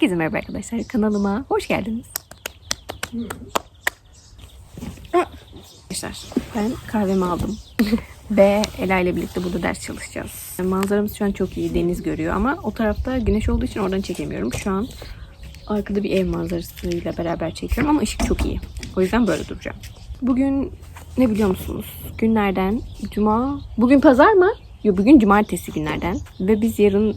Herkese merhaba arkadaşlar. Kanalıma hoş geldiniz. Arkadaşlar ben kahvemi aldım. Ve Ela ile birlikte burada ders çalışacağız. Manzaramız şu an çok iyi. Deniz görüyor ama o tarafta güneş olduğu için oradan çekemiyorum. Şu an arkada bir ev manzarasıyla beraber çekiyorum ama ışık çok iyi. O yüzden böyle duracağım. Bugün ne biliyor musunuz? Günlerden cuma. Bugün pazar mı? Yok bugün cumartesi günlerden. Ve biz yarın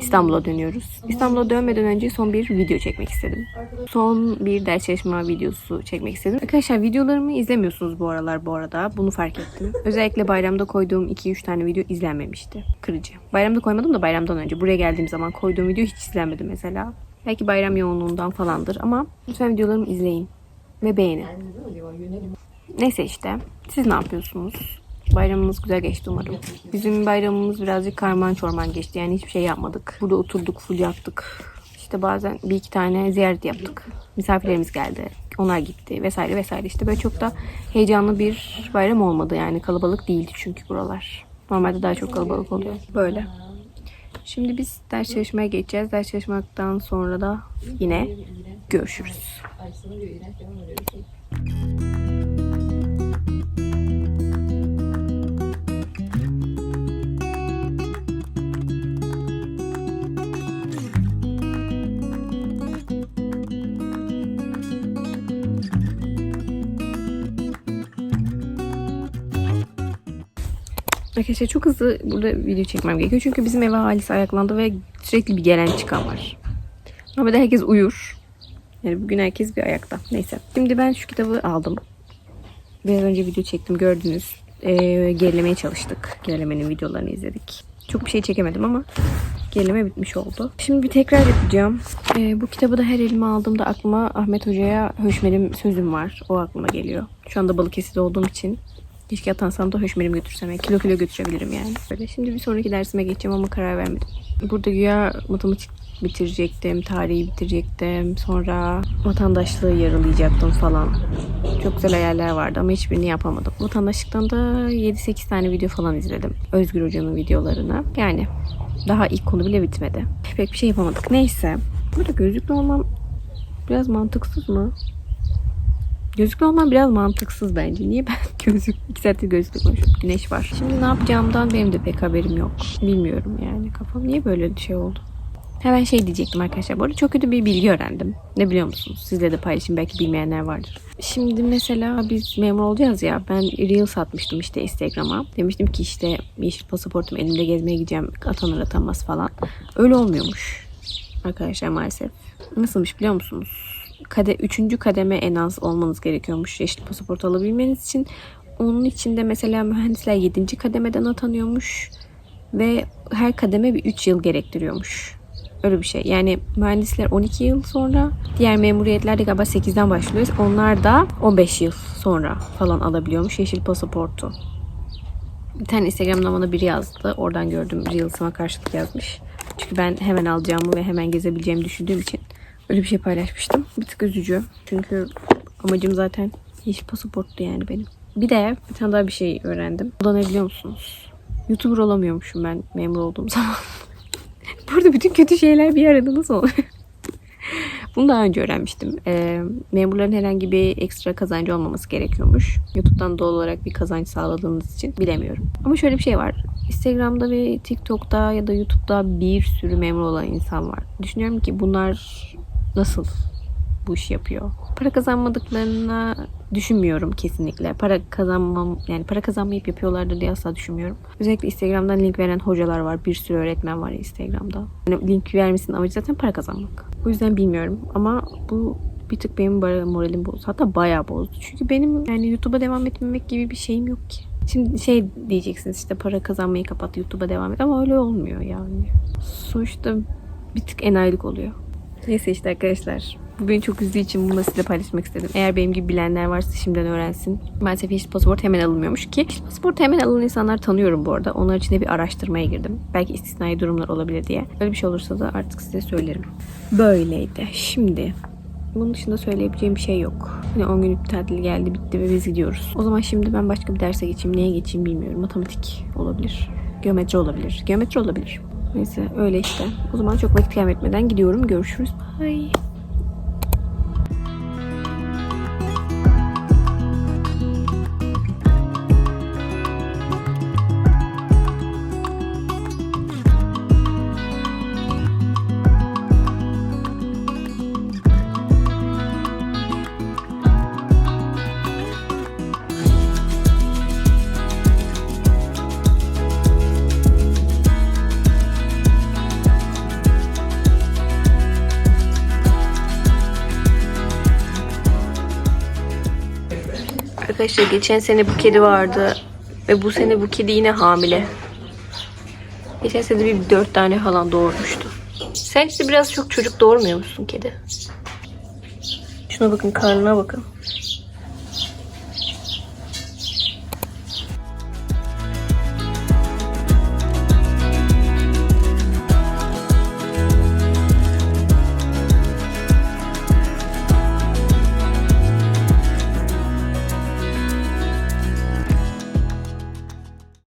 İstanbul'a dönüyoruz. İstanbul'a dönmeden önce son bir video çekmek istedim. Son bir ders çalışma videosu çekmek istedim. Arkadaşlar videolarımı izlemiyorsunuz bu aralar bu arada. Bunu fark ettim. Özellikle bayramda koyduğum 2-3 tane video izlenmemişti. Kırıcı. Bayramda koymadım da bayramdan önce. Buraya geldiğim zaman koyduğum video hiç izlenmedi mesela. Belki bayram yoğunluğundan falandır ama lütfen videolarımı izleyin ve beğenin. Neyse işte. Siz ne yapıyorsunuz? Bayramımız güzel geçti umarım. Bizim bayramımız birazcık karman çorman geçti. Yani hiçbir şey yapmadık. Burada oturduk, full yattık. İşte bazen bir iki tane ziyaret yaptık. Misafirlerimiz geldi. Onlar gitti vesaire vesaire. İşte böyle çok da heyecanlı bir bayram olmadı. Yani kalabalık değildi çünkü buralar. Normalde daha çok kalabalık oluyor. Böyle. Şimdi biz ders çalışmaya geçeceğiz. Ders çalışmaktan sonra da yine görüşürüz. Arkadaşlar çok hızlı burada video çekmem gerekiyor. Çünkü bizim ev ailesi ayaklandı ve sürekli bir gelen çıkan var. Normalde herkes uyur. Yani bugün herkes bir ayakta. Neyse. Şimdi ben şu kitabı aldım. Biraz önce video çektim gördünüz. Ee, gerilemeye çalıştık. Gerilemenin videolarını izledik. Çok bir şey çekemedim ama gerileme bitmiş oldu. Şimdi bir tekrar yapacağım. Ee, bu kitabı da her elime aldığımda aklıma Ahmet Hoca'ya höşmerim sözüm var. O aklıma geliyor. Şu anda Balıkesir'de olduğum için Keşke atansam da höşmerim götürsem. Yani kilo kilo götürebilirim yani. Böyle. Şimdi bir sonraki dersime geçeceğim ama karar vermedim. Burada güya matematik bitirecektim, tarihi bitirecektim. Sonra vatandaşlığı yarılayacaktım falan. Çok güzel hayaller vardı ama hiçbirini yapamadım. Vatandaşlıktan da 7-8 tane video falan izledim. Özgür Hoca'nın videolarını. Yani daha ilk konu bile bitmedi. Pek bir şey yapamadık. Neyse. Burada gözlüklü olmam biraz mantıksız mı? Gözlüklü olmam biraz mantıksız bence. Niye ben gözlük, iki saattir gözlüklü konuşuyorum. Güneş var. Şimdi ne yapacağımdan benim de pek haberim yok. Bilmiyorum yani. Kafam niye böyle bir şey oldu? Hemen şey diyecektim arkadaşlar. Bu arada çok kötü bir bilgi öğrendim. Ne biliyor musunuz? Sizle de paylaşayım. Belki bilmeyenler vardır. Şimdi mesela biz memur olacağız ya. Ben reel satmıştım işte Instagram'a. Demiştim ki işte yeşil pasaportum elimde gezmeye gideceğim. Atanır atanmaz falan. Öyle olmuyormuş. Arkadaşlar maalesef. Nasılmış biliyor musunuz? Kade, üçüncü kademe en az olmanız gerekiyormuş yeşil pasaport alabilmeniz için. Onun için de mesela mühendisler 7. kademeden atanıyormuş ve her kademe bir 3 yıl gerektiriyormuş. Öyle bir şey. Yani mühendisler 12 yıl sonra, diğer memuriyetler de galiba 8'den başlıyor. Onlar da 15 yıl sonra falan alabiliyormuş yeşil pasaportu. Bir tane Instagram'dan bana biri yazdı. Oradan gördüm. Reels'ıma karşılık yazmış. Çünkü ben hemen alacağımı ve hemen gezebileceğimi düşündüğüm için öyle bir şey paylaşmıştım. Bir tık üzücü. Çünkü amacım zaten yeşil pasaporttu yani benim. Bir de bir tane daha bir şey öğrendim. O da ne biliyor musunuz? YouTuber olamıyormuşum ben memur olduğum zaman. Burada bütün kötü şeyler bir arada nasıl oluyor? Bunu daha önce öğrenmiştim. Ee, memurların herhangi bir ekstra kazancı olmaması gerekiyormuş. YouTube'dan doğal olarak bir kazanç sağladığınız için bilemiyorum. Ama şöyle bir şey var. Instagram'da ve TikTok'ta ya da YouTube'da bir sürü memur olan insan var. Düşünüyorum ki bunlar nasıl bu işi yapıyor? Para kazanmadıklarına düşünmüyorum kesinlikle. Para kazanmam yani para kazanmayıp yapıyorlardır diye asla düşünmüyorum. Özellikle Instagram'dan link veren hocalar var. Bir sürü öğretmen var Instagram'da. Yani link vermesinin amacı zaten para kazanmak. O yüzden bilmiyorum ama bu bir tık benim moralim bozdu. Hatta bayağı bozdu. Çünkü benim yani YouTube'a devam etmemek gibi bir şeyim yok ki. Şimdi şey diyeceksiniz işte para kazanmayı kapat YouTube'a devam et ama öyle olmuyor yani. Sonuçta bir tık enayilik oluyor. Neyse işte arkadaşlar. Bu beni çok üzdüğü için bunu size paylaşmak istedim. Eğer benim gibi bilenler varsa şimdiden öğrensin. Maalesef yeşil pasaport hemen alınmıyormuş ki. Yeşil pasaport hemen alınan insanlar tanıyorum bu arada. Onlar için de bir araştırmaya girdim. Belki istisnai durumlar olabilir diye. Öyle bir şey olursa da artık size söylerim. Böyleydi. Şimdi bunun dışında söyleyebileceğim bir şey yok. Yine 10 günlük tatil geldi bitti ve biz gidiyoruz. O zaman şimdi ben başka bir derse geçeyim. Neye geçeyim bilmiyorum. Matematik olabilir. Geometri olabilir. Geometri olabilir. Neyse öyle işte. O zaman çok vakit kaybetmeden gidiyorum. Görüşürüz. Bye. Arkadaşlar geçen sene bu kedi vardı. Ve bu sene bu kedi yine hamile. Geçen sene bir dört tane falan doğurmuştu. Sen işte biraz çok çocuk doğurmuyor musun kedi? Şuna bakın karnına bakın.